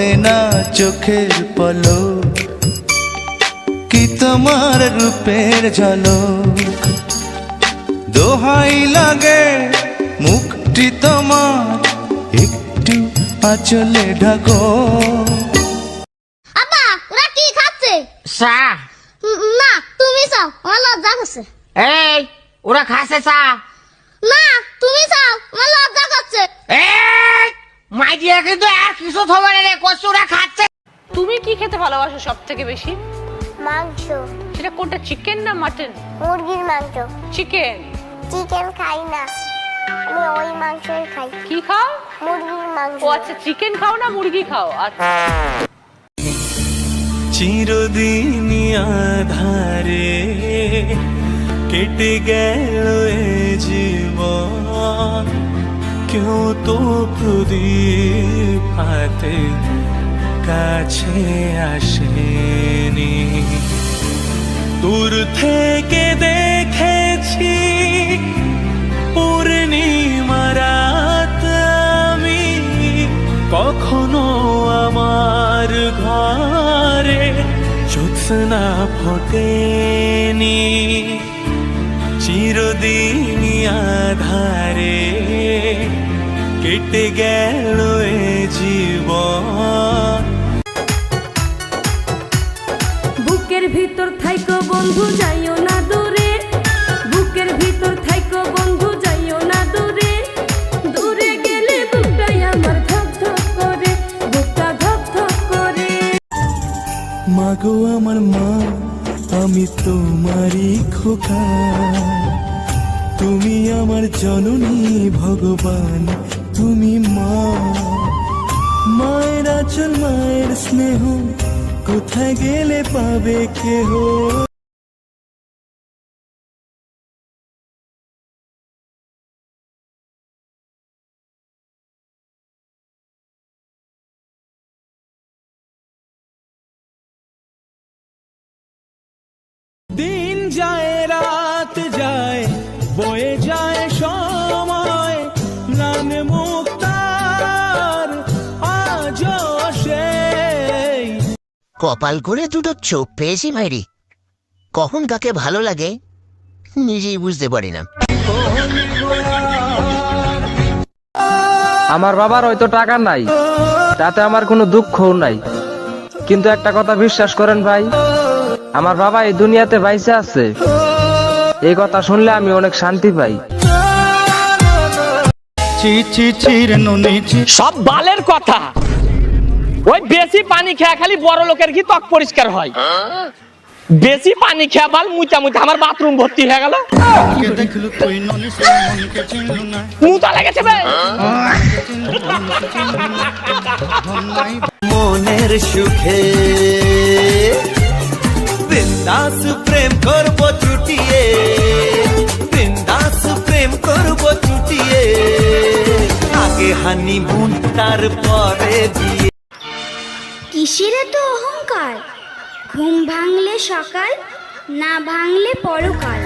পড়ে না চোখের পলক কি তোমার রূপের ঝলক? দোহাই লাগে মুখটি তোমার একটু আচলে ঢাকো। আব্বা ওরা কি খাচ্ছে? উম, না তুমি চাও আমার লজ্জা করছে। এই ওরা খাসে চা। না তুমি চাও আমার লজ্জা করছে। এই! দিয়ে কিন্তু আর কিছু খবর রে কচু ওরা খাচ্ছে। তুমি কি খেতে ভালোবাসো সব থেকে বেশি? মাংস। সেটা কোনটা চিকেন না মাটন মুরগির মাংস। চিকেন চিকেন খাই না। আমি ওই মাংসই খাই। কি খাও? মুরগির মাংস। ও আচ্ছা চিকেন খাও না মুরগি খাও? আচ্ছা। চিরদিনই আধারে কেটে গেল এ জীবন। কেউ তো প্রদীপ হাতে কাছে আসেনি দূর থেকে দেখেছি আমি কখনো আমার ঘরে জ্যোৎস্না ফোটেনি কেটে গেল এ জীবন। বুকের ভিতর থাইকো বন্ধু যাইও না দূরে। বুকের ভিতর থাইকো বন্ধু যাইও না দূরে। দূরে গেলে বুকটাই আমার ধক ধক করে বুকটা ধক ধক করে। মাগো আমার মা আমি তোমারই খোকা। তুমি আমার জননী ভগবান তুমি মা মায়ের আচল মায়ের স্নেহ কোথায় গেলে পাবে কেহ দিন যায় কপাল করে দুটো চোখ পেয়েছি ভাইরি। কখন কাকে ভালো লাগে নিজেই বুঝতে পারি না। আমার বাবার হয়তো টাকা নাই তাতে আমার কোনো দুঃখও নাই। কিন্তু একটা কথা বিশ্বাস করেন ভাই আমার বাবা এই দুনিয়াতে বাইসে আছে। এই কথা শুনলে আমি অনেক শান্তি পাই। সব বালের কথা। ওই বেশি পানি খেয়া খালি বড় লোকের কি ত্বক পরিষ্কার হয়? বেশি পানি খেয়া বাল মুচা মুচা আমার বাথরুম ভর্তি হয়ে গেল। মুতা লেগেছে বে। মনের সুখে বিন্দাস প্রেম করব চুটিয়ে, বিন্দাস প্রেম করব চুটিয়ে। আগে হানিমুন তারপরে বিয়ে। কিসের এত অহংকার? ঘুম ভাঙলে সকাল না ভাঙলে পরকাল।